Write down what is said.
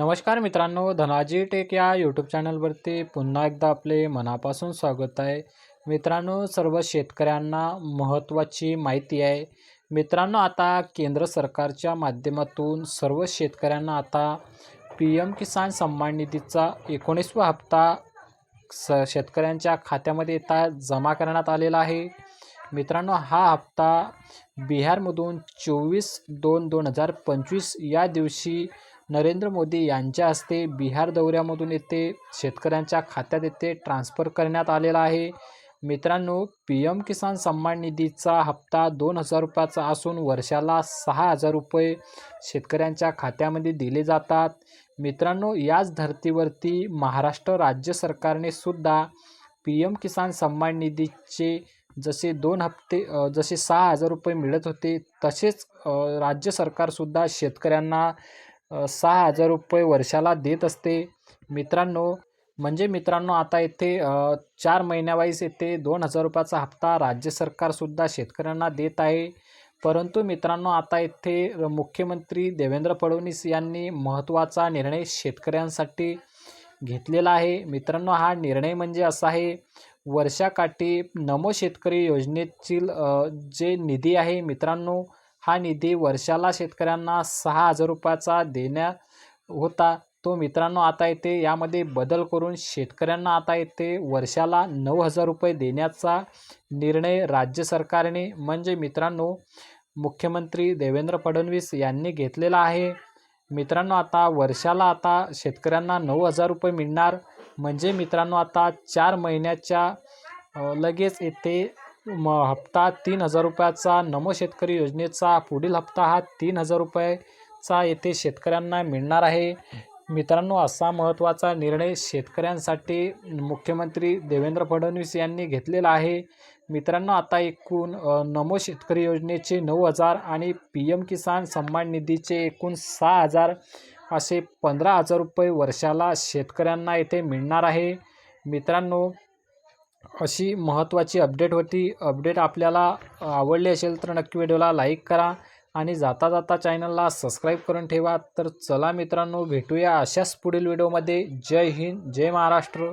नमस्कार मित्रांनो धनाजी टेक या यूट्यूब चॅनलवरती पुन्हा एकदा आपले मनापासून स्वागत आहे. मित्रांनो सर्व शेतकऱ्यांना महत्त्वाची माहिती आहे. मित्रांनो आता केंद्र सरकारच्या माध्यमातून सर्व शेतकऱ्यांना आता पी एम किसान सन्मान निधीचा एकोणीसवा हप्ता स शेतकऱ्यांच्या खात्यामध्ये आता जमा करण्यात आलेला आहे. मित्रांनो हा हप्ता बिहारमधून चोवीस दोन दोन हजार पंचवीस या दिवशी नरेंद्र मोदी यांच्या हस्ते बिहार दौऱ्यामधून येथे शेतकऱ्यांच्या खात्यात येथे ट्रान्स्फर करण्यात आलेला आहे. मित्रांनो पी एम किसान सन्मान निधीचा हप्ता दोन हजार रुपयाचा असून वर्षाला सहा हजार रुपये शेतकऱ्यांच्या खात्यामध्ये दिले जातात. मित्रांनो याच धर्तीवरती महाराष्ट्र राज्य सरकारने सुद्धा पी एम किसान सन्मान निधीचे जसे दोन हप्ते जसे सहा हजार रुपये मिळत होते तसेच राज्य सरकारसुद्धा शेतकऱ्यांना सहा हजार रुपये वर्षाला देत असते. मित्रांनो म्हणजे मित्रांनो आता येथे चार महिन्यावाईज येथे दोन हजार रुपयाचा हप्ता राज्य सरकारसुद्धा शेतकऱ्यांना देत आहे. परंतु मित्रांनो आता येथे मुख्यमंत्री देवेंद्र फडणवीस यांनी महत्त्वाचा निर्णय शेतकऱ्यांसाठी घेतलेला आहे. मित्रांनो हा निर्णय म्हणजे असा आहे वर्षाकाठी नमो शेतकरी योजनेतील जे निधी आहे मित्रांनो हा निधी वर्षाला शेतकऱ्यांना सहा हजार रुपयाचा देण्या होता. तो मित्रांनो आता येते यामध्ये बदल करून शेतकऱ्यांना आता येते वर्षाला नऊ हजार रुपये देण्याचा निर्णय राज्य सरकारने म्हणजे मित्रांनो मुख्यमंत्री देवेंद्र फडणवीस यांनी घेतलेला आहे. मित्रांनो आता वर्षाला आता शेतकऱ्यांना नऊ हजार रुपये मिळणार. म्हणजे मित्रांनो आता चार महिन्याच्या लगेच येथे म हप्ता तीन हजार रुपयाचा नमो शेतकरी योजनेचा पुढील हप्ता हा तीन हजार रुपयाचा येथे शेतकऱ्यांना मिळणार आहे. मित्रांनो असा महत्त्वाचा निर्णय शेतकऱ्यांसाठी मुख्यमंत्री देवेंद्र फडणवीस यांनी घेतलेला आहे. मित्रांनो आता एकूण नमो शेतकरी योजनेचे नऊ हजार आणि पी एम किसान सन्मान निधीचे एकूण सहा हजार असे पंधरा हजार रुपये वर्षाला शेतकऱ्यांना येथे मिळणार आहे. मित्रांनो अशी महत्त्वाची अपडेट होती. अपडेट आपल्याला आवडली असेल तर नक्की व्हिडिओला लाईक करा आणि जाता जाता चॅनलला सबस्क्राईब करून ठेवा. तर चला मित्रांनो भेटूया अशाच पुढील व्हिडिओमध्ये जय हिंद जय महाराष्ट्र.